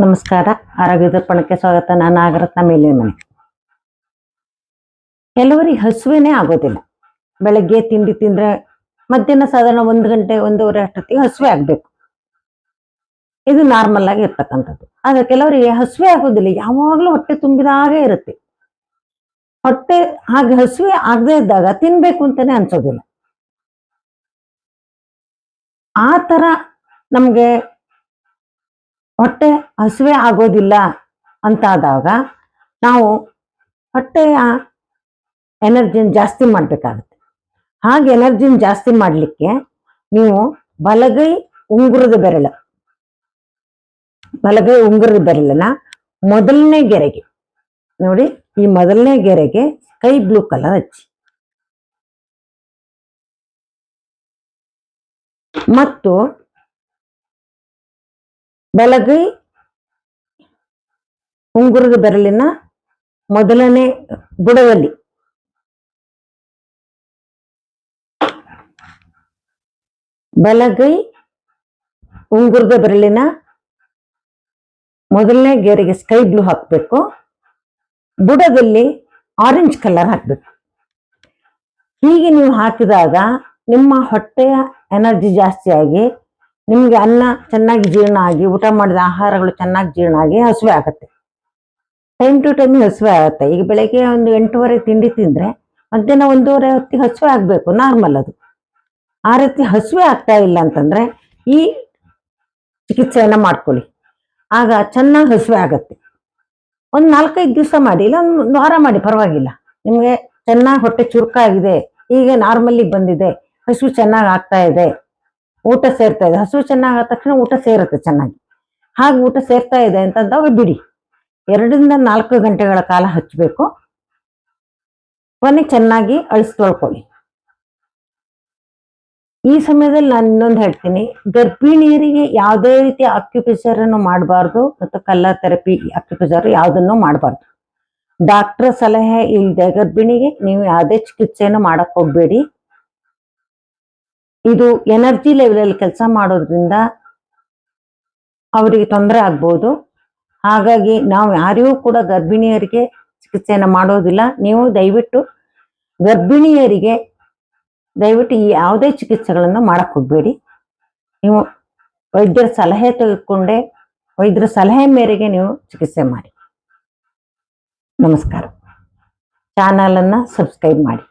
ನಮಸ್ಕಾರ. ಆರೋಗ್ಯ ದರ್ಪಣಕ್ಕೆ ಸ್ವಾಗತ. ನಾನು ನಾಗರತ್ನ ಮೇಲಿನ ಮನೆ. ಕೆಲವರಿಗೆ ಹಸುವೇನೇ ಆಗೋದಿಲ್ಲ. ಬೆಳಗ್ಗೆ ತಿಂಡಿ ತಿಂದ್ರೆ ಮಧ್ಯಾಹ್ನ ಸಾಧಾರಣ ಒಂದು ಗಂಟೆ, ಒಂದೂವರೆ ಅಷ್ಟೊತ್ತಿಗೆ ಹಸುವೆ ಆಗ್ಬೇಕು. ಇದು ನಾರ್ಮಲ್ ಆಗಿ ಇರ್ತಕ್ಕಂಥದ್ದು. ಆದ್ರೆ ಕೆಲವರಿಗೆ ಹಸುವೆ ಆಗೋದಿಲ್ಲ. ಯಾವಾಗಲೂ ಹೊಟ್ಟೆ ತುಂಬಿದಾಗೆ ಇರುತ್ತೆ. ಹೊಟ್ಟೆ ಹಾಗೆ ಹಸುವೆ ಆಗದೆ ಇದ್ದಾಗ ತಿನ್ಬೇಕು ಅಂತಾನೆ ಅನ್ಸೋದಿಲ್ಲ. ಆ ಥರ ನಮಗೆ ಹೊಟ್ಟೆ ಹಸುವೆ ಆಗೋದಿಲ್ಲ ಅಂತಾದಾಗ ನಾವು ಹೊಟ್ಟೆಯ ಎನರ್ಜಿನ ಜಾಸ್ತಿ ಮಾಡಬೇಕಾಗುತ್ತೆ. ಹಾಗೆ ಎನರ್ಜಿನ ಜಾಸ್ತಿ ಮಾಡಲಿಕ್ಕೆ ನೀವು ಬಲಗೈ ಉಂಗುರದ ಬೆರಳ, ಬಲಗೈ ಉಂಗುರದ ಬೆರಳನ್ನ ಮೊದಲನೇ ಗೆರೆಗೆ, ನೋಡಿ ಈ ಮೊದಲನೇ ಗೆರೆಗೆ ಸ್ಕೈ ಬ್ಲೂ ಕಲರ್ ಹಚ್ಚಿ. ಮತ್ತು ಬಲಗೈ ಉಂಗುರದ ಬೆರಳಿನ ಮೊದಲನೇ ಬುಡದಲ್ಲಿ. ಬಲಗೈ ಉಂಗುರದ ಬೆರಳಿನ ಮೊದಲನೇ ಗೆರೆಗೆ ಸ್ಕೈ ಬ್ಲೂ ಹಾಕಬೇಕು. ಬುಡದಲ್ಲಿ ಆರೆಂಜ್ ಕಲರ್ ಹಾಕಬೇಕು. ಹೀಗೆ ನೀವು ಹಾಕಿದಾಗ ನಿಮ್ಮ ಹೊಟ್ಟೆಯ ಎನರ್ಜಿ ಜಾಸ್ತಿ ಆಗಿ, ನಿಮ್ಗೆ ಅನ್ನ ಚೆನ್ನಾಗಿ ಜೀರ್ಣ ಆಗಿ, ಊಟ ಮಾಡಿದ ಆಹಾರಗಳು ಚೆನ್ನಾಗಿ ಜೀರ್ಣ ಆಗಿ ಹಸುವೆ ಆಗುತ್ತೆ. ಟೈಮ್ ಟು ಟೈಮ್ ಹಸುವೆ ಆಗುತ್ತೆ. ಈಗ ಬೆಳಗ್ಗೆ ಒಂದು ಎಂಟೂವರೆ ತಿಂಡಿ ತಿಂದ್ರೆ ಮಧ್ಯಾಹ್ನ ಒಂದೂವರೆ ಹೊತ್ತಿಗೆ ಹಸುವೆ ಆಗಬೇಕು ನಾರ್ಮಲ್ ಅದು. ಆ ರೀತಿ ಹಸುವೆ ಆಗ್ತಾ ಇಲ್ಲ ಅಂತಂದ್ರೆ ಈ ಚಿಕಿತ್ಸೆಯನ್ನು ಮಾಡ್ಕೊಳ್ಳಿ. ಆಗ ಚೆನ್ನಾಗಿ ಹಸುವೆ ಆಗುತ್ತೆ. ಒಂದು ನಾಲ್ಕೈದು ದಿವಸ ಮಾಡಿ, ಇಲ್ಲ ಒಂದು ವಾರ ಮಾಡಿ, ಪರವಾಗಿಲ್ಲ. ನಿಮಗೆ ಚೆನ್ನಾಗಿ ಹೊಟ್ಟೆ ಚುರುಕಾಗಿದೆ, ಈಗ ನಾರ್ಮಲ್ಲಿ ಬಂದಿದೆ ಹಸು ಚೆನ್ನಾಗಿ ಆಗ್ತಾ ಇದೆ. ಊಟ ಸೇರ್ತಾ ಇದೆ. ಹಸು ಚೆನ್ನಾಗಿ ಆದ ತಕ್ಷಣ ಊಟ ಸೇರುತ್ತೆ ಚೆನ್ನಾಗಿ. ಹಾಗೆ ಊಟ ಸೇರ್ತಾ ಇದೆ ಅಂತಂದಾಗ ಬಿಡಿ. ಎರಡರಿಂದ ನಾಲ್ಕು ಗಂಟೆಗಳ ಕಾಲ ಹಚ್ಚಬೇಕು ಕೊನೆ ಚೆನ್ನಾಗಿ ಅಳಿಸಿ ತೊಳ್ಕೊಳ್ಳಿ. ಈ ಸಮಯದಲ್ಲಿ ನಾನು ಇನ್ನೊಂದು ಹೇಳ್ತೀನಿ. ಗರ್ಭಿಣಿಯರಿಗೆ ಯಾವುದೇ ರೀತಿಯ ಅಕ್ಯುಪೇಚರ್ ಅನ್ನು ಮಾಡಬಾರ್ದು ಮತ್ತು ಕಲ್ಲರ್ ಥೆರಪಿ ಅಕ್ಯುಪೇಚರ್ ಯಾವುದನ್ನು ಮಾಡಬಾರ್ದು. ಡಾಕ್ಟರ್ ಸಲಹೆ ಇಲ್ಲದೆ ಗರ್ಭಿಣಿಗೆ ನೀವು ಯಾವುದೇ ಚಿಕಿತ್ಸೆಯನ್ನು ಮಾಡಕ್ ಹೋಗ್ಬೇಡಿ. ಇದು ಎನರ್ಜಿ ಲೆವೆಲಲ್ಲಿ ಕೆಲಸ ಮಾಡೋದ್ರಿಂದ ಅವರಿಗೆ ತೊಂದರೆ ಆಗ್ಬೋದು. ಹಾಗಾಗಿ ನಾವು ಯಾರಿಗೂ ಕೂಡ ಗರ್ಭಿಣಿಯರಿಗೆ ಚಿಕಿತ್ಸೆಯನ್ನು ಮಾಡೋದಿಲ್ಲ. ನೀವು ದಯವಿಟ್ಟು ಗರ್ಭಿಣಿಯರಿಗೆ ದಯವಿಟ್ಟು ಈ ಯಾವುದೇ ಚಿಕಿತ್ಸೆಗಳನ್ನು ಮಾಡಕ್ ಹೋಗಬೇಡಿ. ನೀವು ವೈದ್ಯರ ಸಲಹೆ ತೆಗೆದುಕೊಂಡೆ ವೈದ್ಯರ ಸಲಹೆ ಮೇರೆಗೆ ನೀವು ಚಿಕಿತ್ಸೆ ಮಾಡಿ. ನಮಸ್ಕಾರ. ಚಾನಲನ್ನು ಸಬ್ಸ್ಕ್ರೈಬ್ ಮಾಡಿ.